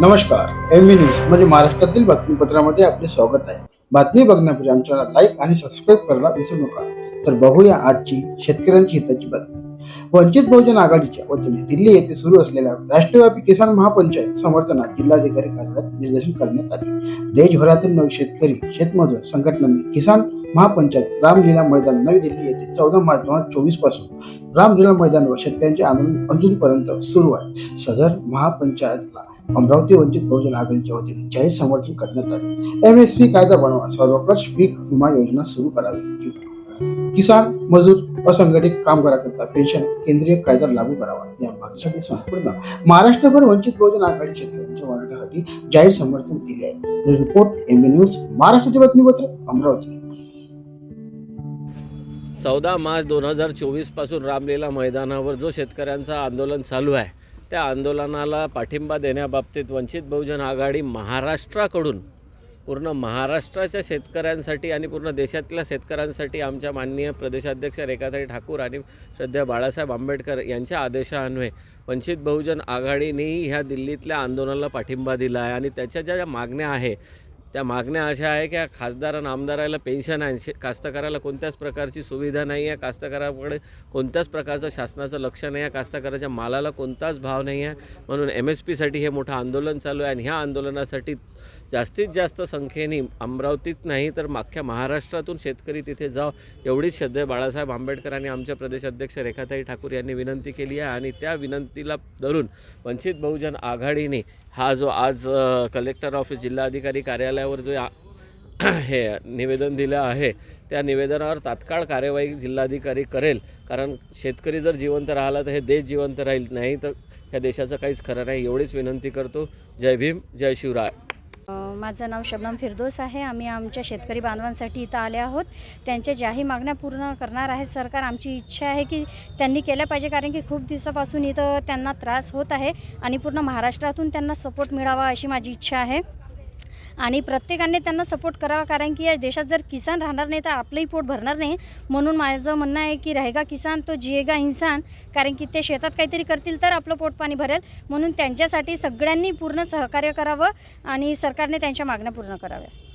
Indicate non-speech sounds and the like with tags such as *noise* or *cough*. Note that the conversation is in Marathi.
नमस्कार एम बी न्यूज म्हणजे महाराष्ट्रातील बातमीपत्रामध्ये आपले स्वागत आहे. बातमी बघण्यापूर्वी आमच्याला लाईक आणि सबस्क्राईब करायला विसरू नका. तर बघूया आजची शेतकऱ्यांची हिताची बातमी. वंचित बहुजन आघाडीच्या वतीने दिल्ली येथे सुरू असलेल्या राष्ट्रव्यापी किसान महापंचायत समर्थनात जिल्हाधिकारी कार्यालयात निर्देशन करण्यात आले. देशभरातील नऊ शेतकरी शेतमजूर संघटनांनी किसान महापंचायत रामलीला मैदान नवी दिल्ली येथे चौदा मार्च दोन हजार चोवीसपासून रामलीला मैदानावर शेतकऱ्यांचे आंदोलन अजूनपर्यंत सुरू आहे. सदर महापंचायतला अमरावती वंचित बहुजन आघाडीच्या वतीने जाहीर समर्थन करण्यात आले. एम एस पी कायदा बनवा सर्वकष पीक विमा योजना सुरू करावी. किसान मजूर असंघटित कामगाराकरता पेन्शन केंद्रीय कायदा लागू करावा. या मागणीसाठी संपूर्ण महाराष्ट्रभर वंचित बहुजन आघाडी शेतकऱ्यांच्या मागण्यासाठी जाहीर समर्थन दिले आहे. रिपोर्ट एम न्यूज महाराष्ट्राचे बातमीपत्र अमरावती. चौदा मार्च दोन हजार चोवीसपासून रामलीला मैदानावर जो शेतकऱ्यांचा आंदोलन चालू आहे त्या आंदोलनाला पाठिंबा देण्याबाबतीत वंचित बहुजन आघाडी महाराष्ट्राकडून पूर्ण महाराष्ट्राच्या शेतकऱ्यांसाठी आणि पूर्ण देशातल्या शेतकऱ्यांसाठी आमच्या माननीय प्रदेशाध्यक्ष रेखाताई ठाकूर आणि श्रद्धा बाळासाहेब आंबेडकर यांच्या आदेशान्वये वंचित बहुजन आघाडीनेही ह्या दिल्लीतल्या आंदोलनाला पाठिंबा दिला आहे. आणि त्याच्या ज्या ज्या मागण्या आहे त्या मागण्या अशा आहे की खासदार आणि आमदाराला पेन्शन आहे शे कास्तकाराला कोणत्याच प्रकारची सुविधा नाही आहे. कास्तकाराकडे कोणत्याच प्रकारचं शासनाचं लक्ष नाही आहे. कास्तकाराच्या मालाला कोणताच भाव नाही आहे. म्हणून एम एस पीसाठी हे मोठं आंदोलन चालू आहे आणि ह्या आंदोलनासाठी जास्तीत जास्त संख्येने अमरावतीत नाही तर अख्ख्या महाराष्ट्रातून शेतकरी तिथे जाव एवढीच श्रद्धे बाळासाहेब आंबेडकर आणि आमच्या प्रदेशाध्यक्ष रेखाताई ठाकूर यांनी विनंती केली आहे. आणि त्या विनंतीला धरून वंचित बहुजन आघाडीने हा जो आज कलेक्टर ऑफिस जिल्हाधिकारी कार्यालयावर जो *clears throat* हे निवेदन दिलं आहे त्या निवेदनावर तात्काळ कार्यवाही जिल्हाधिकारी करेल. कारण शेतकरी जर जिवंत राहिला तर हे देश जिवंत राहील. नाही तर ह्या देशाचं काहीच खरं नाही. एवढीच विनंती करतो. जय भीम जय शिवराय. माझं नाव शबनम फिरदोस आहे. आम्ही आमच्या शेतकरी बांधवांसाठी इथं आले आहोत. त्यांच्या ज्याही मागण्या पूर्ण करणार आहे सरकार आमची इच्छा आहे की त्यांनी केल्या पाहिजे कारण की खूप दिवसापासून इथं त्यांना त्रास होत आहे आणि पूर्ण महाराष्ट्रातून त्यांना सपोर्ट मिळावा अशी माझी इच्छा आहे. आणि प्रत्येकाने त्यांना सपोर्ट करावा कारण की या देशात जर किसान राहणार नाही तर आपलंही पोट भरणार नाही. म्हणून माझं म्हणणं आहे की रहेगा किसान तो जिएगा इन्सान. कारण की ते शेतात काहीतरी करतील तर आपलं पोट पाणी भरेल. म्हणून त्यांच्यासाठी सगळ्यांनी पूर्ण सहकार्य करावं आणि सरकारने त्यांच्या मागण्या पूर्ण कराव्या.